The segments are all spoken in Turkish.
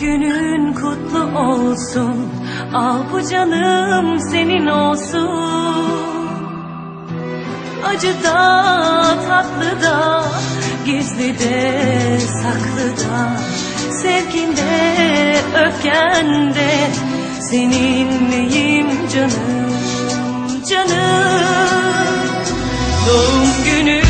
Günün kutlu olsun. Al bu canım senin olsun. Acı da tatlı da Gizli de saklı da. Sevginde öfkende Seninleyim canım canım? Doğum günü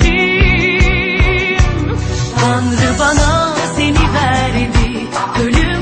değilim Tanrı bana seni verdi. Ölüm